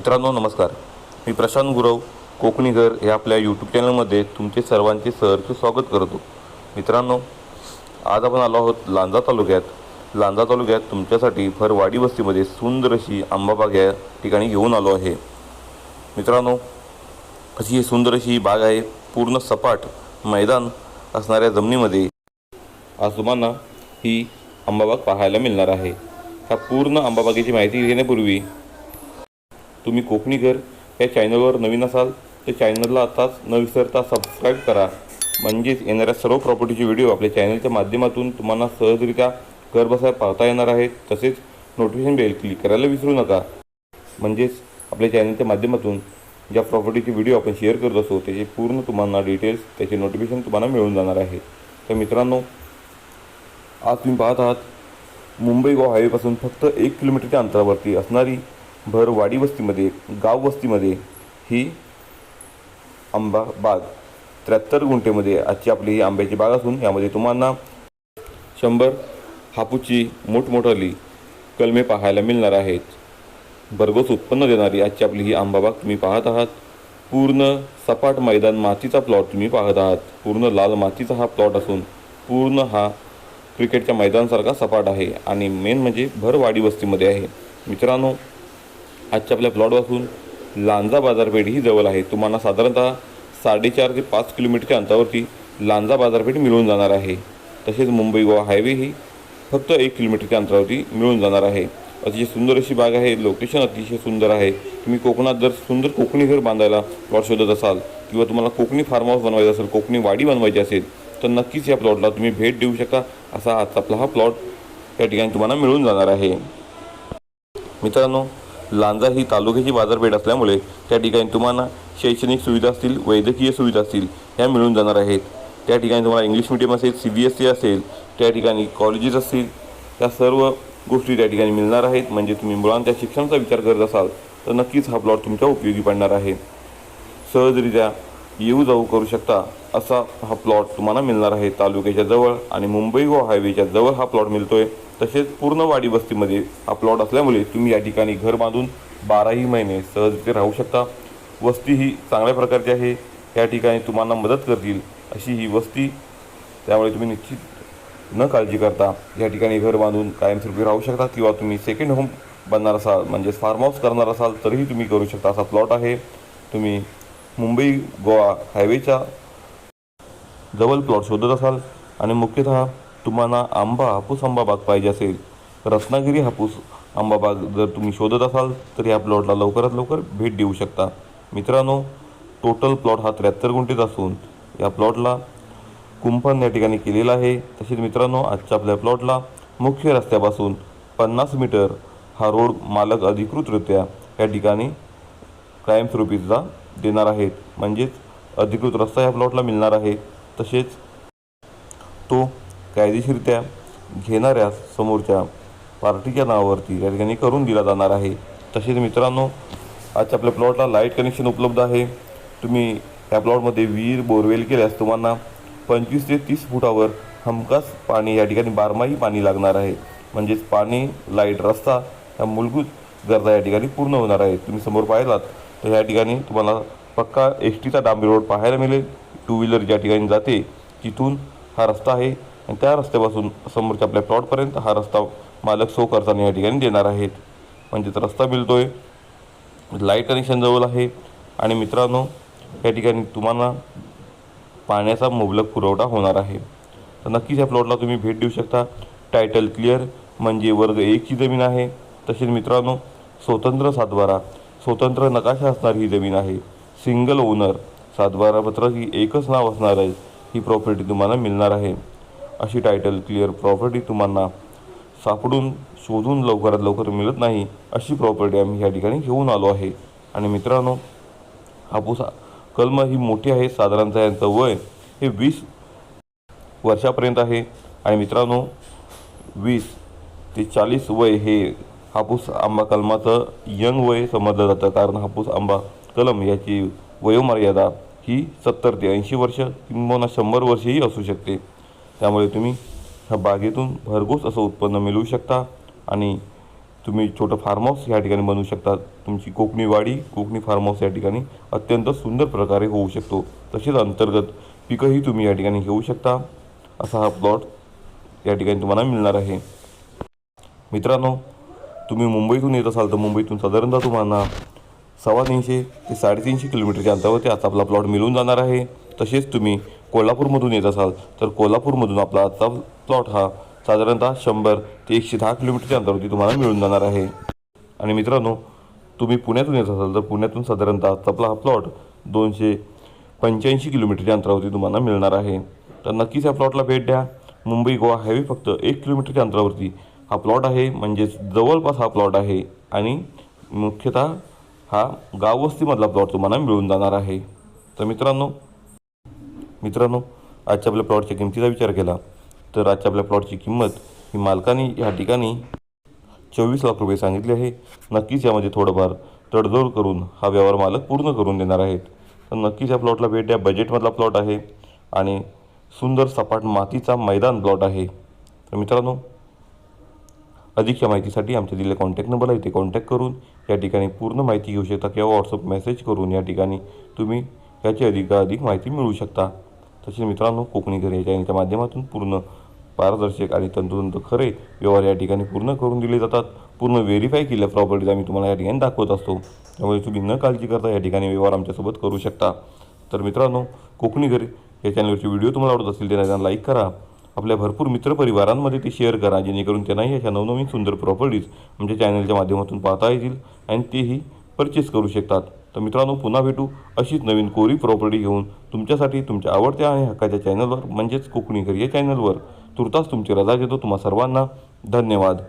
मित्रांनो नमस्कार. मी प्रशांत गुरव कोकणीघर या आपल्या यूट्यूब चॅनलमध्ये तुमचे सर्वांचे सहर्ष स्वागत करतो. मित्रांनो आज आपण आलो आहोत लांजा तालुक्यात. लांजा तालुक्यात तुमच्यासाठी भरवाडी वस्तीमध्ये सुंदर अशी आंबाबाग या ठिकाणी घेऊन आलो आहे. मित्रांनो अशी ही सुंदर अशी बाग आहे पूर्ण सपाट मैदान असणाऱ्या जमिनीमध्ये आज तुम्हाला ही आंबाबाग पाहायला मिळणार आहे. ह्या पूर्ण आंबाबागेची माहिती घेण्यापूर्वी तुम्ही कोकणीकर या चॅनलवर नवीन असाल तर चॅनलला आताच न विसरता सबस्क्राईब करा. म्हणजेच येणाऱ्या सर्व प्रॉपर्टीचे व्हिडिओ आपल्या चॅनलच्या माध्यमातून तुम्हाला सहजरित्या घर बसाय पाहता येणार आहेत. तसेच नोटिफिकेशन बेल क्लिक करायला विसरू नका. म्हणजेच आपल्या चॅनलच्या माध्यमातून ज्या प्रॉपर्टीचे व्हिडिओ आपण शेअर करत असतो त्याचे पूर्ण तुम्हाला डिटेल्स त्याचे नोटिफिकेशन तुम्हाला मिळून जाणार आहे. तर मित्रांनो आज तुम्ही पाहत आहात मुंबई गोवा हायवेपासून फक्त एक किलोमीटरच्या अंतरावरती असणारी भर वाडी वस्तीमध्ये गाव वस्तीमध्ये ही आंबा बाग. त्र्याहत्तर गुंठेमध्ये आजची आपली ही आंब्याची बाग असून यामध्ये तुम्हाला शंभर हापूची मोठमोठाली कलमे पाहायला मिळणार आहेत. भरघोस उत्पन्न देणारी आजची आपली ही आंबाबाग तुम्ही पाहत आहात. पूर्ण सपाट मैदान मातीचा प्लॉट तुम्ही पाहत आहात. पूर्ण लाल मातीचा हा प्लॉट असून पूर्ण हा क्रिकेटच्या मैदानासारखा सपाट आहे. आणि मेन म्हणजे भरवाडी वस्तीमध्ये आहे. मित्रांनो आजच्या आपल्या प्लॉटपासून लांजा बाजारपेठ ही जवळ आहे. तुम्हाला साधारणतः साडेचार ते पाच किलोमीटरच्या अंतरावरती लांजा बाजारपेठ मिळून जाणार आहे. तसेच मुंबई गोवा हायवे ही फक्त एक किलोमीटरच्या अंतरावरती मिळून जाणार आहे. अतिशय सुंदर अशी बाग आहे. लोकेशन अतिशय सुंदर आहे. तुम्ही कोकणात जर सुंदर कोकणी घर बांधायला प्लॉट शोधत असाल किंवा तुम्हाला कोकणी फार्म हाऊस बनवायचं असेल कोकणी वाडी बनवायची असेल तर नक्कीच या प्लॉटला तुम्ही भेट देऊ शकता. असा आजचा आपला हा प्लॉट या ठिकाणी तुम्हाला मिळून जाणार आहे. मित्रांनो लांजा ही तालुक्याची बाजारपेठ असल्यामुळे त्या ठिकाणी तुम्हाला शैक्षणिक सुविधा असतील वैद्यकीय सुविधा असतील ह्या मिळून जाणार आहेत. त्या ठिकाणी तुम्हाला इंग्लिश मिडियम असेल सी बी एस सी असेल त्या ठिकाणी कॉलेजेस असतील त्या सर्व गोष्टी त्या ठिकाणी मिळणार आहेत. म्हणजे तुम्ही मुलांच्या शिक्षणाचा विचार करत असाल तर नक्कीच हा प्लॉट तुमच्या उपयोगी पडणार आहे. सहजरित्या येऊ जाऊ करू शकता असा हा प्लॉट तुम्हाला मिळणार आहे. तालुक्याच्या जवळ आणि मुंबई व हायवेच्या जवळ हा प्लॉट मिळतो आहे तसेच पूर्ण वाडी वस्तीमध्ये हा प्लॉट असल्यामुळे तुम्ही या ठिकाणी घर बांधून बाराही महिने सहजरित्या राहू शकता. वस्ती ही चांगल्या प्रकारची आहे. या ठिकाणी तुम्हाला मदत करतील अशी ही वस्ती. त्यामुळे तुम्ही निश्चित न काळजी करता या ठिकाणी घर बांधून कायमस्वरूपी राहू शकता किंवा तुम्ही सेकंड होम बनणार असाल म्हणजेच फार्म हाऊस करणार असाल तरीही तुम्ही करू शकता असा प्लॉट आहे. तुम्ही मुंबई गोवा हायवेच्या जवळ प्लॉट शोधत असाल आणि मुख्यतः तुम्हाला आंबा हापूस आंबा बाग पाहिजे असेल रत्नागिरी हापूस आंबा बाग जर तुम्ही शोधत असाल तर या प्लॉटला लवकरात लवकर भेट देऊ शकता. मित्रांनो टोटल प्लॉट हा त्र्याहत्तर गुंठेत असून या प्लॉटला कुंपण या ठिकाणी केलेला आहे. तसेच मित्रांनो आजच्या आपल्या प्लॉटला मुख्य रस्त्यापासून पन्नास मीटर हा रोड मालक अधिकृतरित्या या ठिकाणी कायमस्वरूपीचा देणार आहेत. म्हणजेच अधिकृत रस्ता या प्लॉटला मिळणार आहे. तसेच तो कायदेशीररित्या घेणाऱ्या समोरच्या पार्टीच्या नावावरती या ठिकाणी करून दिला जाणार आहे. तसेच मित्रांनो आज आपल्या प्लॉटला लाइट कनेक्शन उपलब्ध आहे. तुम्ही या प्लॉटमध्ये विहीर बोरवेल केल्यास तुम्हाला पंचवीस ते तीस फुटावर हमखास पाणी या ठिकाणी बारमाही पाणी लागणार आहे. म्हणजेच पाणी लाइट रस्ता ह्या मूलभूत गरजा या ठिकाणी पूर्ण होणार आहेत. तुम्ही समोर पाहिलात तर या ठिकाणी तुम्हाला पक्का एस टीचा डांबरी रोड पाहायला मिळेल. टू व्हीलर ज्या ठिकाणी जाते तिथून हा रस्ता आहे. आणि त्या रस्त्यापासून समोरच्या आपल्या प्लॉटपर्यंत हा रस्ता मालक सो करताना या ठिकाणी देणार आहेत. म्हणजेच रस्ता मिळतो आहे लाइट कनेक्शन जवळ आहे. आणि मित्रांनो या ठिकाणी तुम्हाला पाण्याचा मुबलक पुरवठा होणार आहे. तर नक्कीच या प्लॉटला तुम्ही भेट देऊ शकता. टायटल क्लिअर म्हणजे वर्ग एकची जमीन आहे. तसेच मित्रांनो स्वतंत्र सातबारा. स्वतंत्र नकाशा असणारी ही जमीन आहे. सिंगल ओनर सातबारा पत्र ही एकच नाव असणार आहे. ही प्रॉपर्टी तुम्हाला मिळणार आहे. अशी टायटल क्लिअर प्रॉपर्टी तुम्हाला सापडून शोधून लवकरात लवकर मिळत नाही अशी प्रॉपर्टी आम्ही या ठिकाणी घेऊन आलो आहे. आणि मित्रांनो हापूस कलम ही मोठी आहे. साधारणतः यांचं वय हे वीस वर्षापर्यंत आहे. आणि मित्रांनो वीस ते चाळीस वय हे हापूस आंबा कलमाचं यंग वय समजलं जातं. कारण हापूस आंबा कलम याची वयोमर्यादा ही सत्तर ते ऐंशी वर्ष किंबहुना शंभर वर्षही असू शकते. त्यामुळे तुम्ही ह्या बागेतून भरघोस असं उत्पन्न मिळवू शकता आणि तुम्ही छोटं फार्म हाऊस या ठिकाणी बनवू शकता. तुमची कोकणी वाडी कोकणी फार्म हाऊस या ठिकाणी अत्यंत सुंदर प्रकारे होऊ शकतो. तसेच अंतर्गत पिकंही तुम्ही या ठिकाणी घेऊ शकता. असा हा प्लॉट या ठिकाणी तुम्हाला मिळणार आहे. मित्रांनो तुम्ही मुंबईतून येत असाल तर मुंबईतून साधारणतः तुम्हाला सव्वा तीनशे ते साडेतीनशे किलोमीटरच्या अंतरावरती आता आपला प्लॉट मिळून जाणार आहे. तसेच तुम्ही कोल्हापूरमधून येत असाल तर कोल्हापूरमधून आपला आजचा प्लॉट हा साधारणतः शंभर ते एकशे दहा किलोमीटरच्या अंतरावरती तुम्हाला मिळून जाणार आहे. आणि मित्रांनो तुम्ही पुण्यातून येत असाल तर पुण्यातून साधारणतः आपला हा प्लॉट दोनशे पंच्याऐंशी किलोमीटरच्या अंतरावरती तुम्हाला मिळणार आहे. तर नक्कीच या प्लॉटला भेट द्या. मुंबई गोवा हायवे फक्त एक किलोमीटरच्या अंतरावरती हा प्लॉट आहे. म्हणजेच जवळपास हा प्लॉट आहे. आणि मुख्यतः हा गाववस्तीमधला प्लॉट तुम्हाला मिळून जाणार आहे. तर मित्रांनो मित्रांनो आजच्या आपल्या प्लॉटच्या किमतीचा विचार केला तर आजच्या आपल्या प्लॉटची किंमत ही मालकाने या ठिकाणी चोवीस लाख रुपये सांगितले आहे. नक्कीच यामध्ये थोडंफार तडजोड करून हा व्यवहार मालक पूर्ण करून देणार आहेत. तर नक्कीच या प्लॉटला भेट द्या. बजेटमधला प्लॉट आहे. आणि सुंदर सपाट मातीचा मैदान प्लॉट आहे. तर मित्रांनो अधिकच्या माहितीसाठी आमच्या दिलेल्या कॉन्टॅक्ट नंबर आहे ते कॉन्टॅक्ट करून या ठिकाणी पूर्ण माहिती घेऊ शकता किंवा व्हॉट्सअप मेसेज करून या ठिकाणी तुम्ही याची अधिकाधिक माहिती मिळवू शकता. तसेच मित्रांनो कोकणी घरे या चॅनलच्या माध्यमातून पूर्ण पारदर्शक आणि तंतोतंत खरे व्यवहार या ठिकाणी पूर्ण करून दिले जातात. पूर्ण व्हेरीफाय केल्या प्रॉपर्टीज आम्ही तुम्हाला या ठिकाणी दाखवत असतो. त्यामुळे तुम्ही न काळजी करता या ठिकाणी व्यवहार आमच्यासोबत करू शकता. तर मित्रांनो कोकणी घरे या चॅनलवरचे व्हिडिओ तुम्हाला आवडत असतील त्यांना लाईक करा. आपल्या भरपूर मित्रपरिवारांमध्ये ते शेअर करा जेणेकरून त्यांनाही अशा नवनवीन सुंदर प्रॉपर्टीज आमच्या चॅनलच्या माध्यमातून पाहता येतील आणि तेही परचेस करू शकतात. तर मित्रांनो पुन्हा भेटू अशीच नवीन कोरी प्रॉपर्टी घेऊन तुमच्यासाठी तुमच्या आवडत्या आणि हक्काच्या चॅनलवर म्हणजेच कोकणी घर या चॅनलवर तुर्तास तुमची रजा घेतो. तुम्हा सर्वांना धन्यवाद.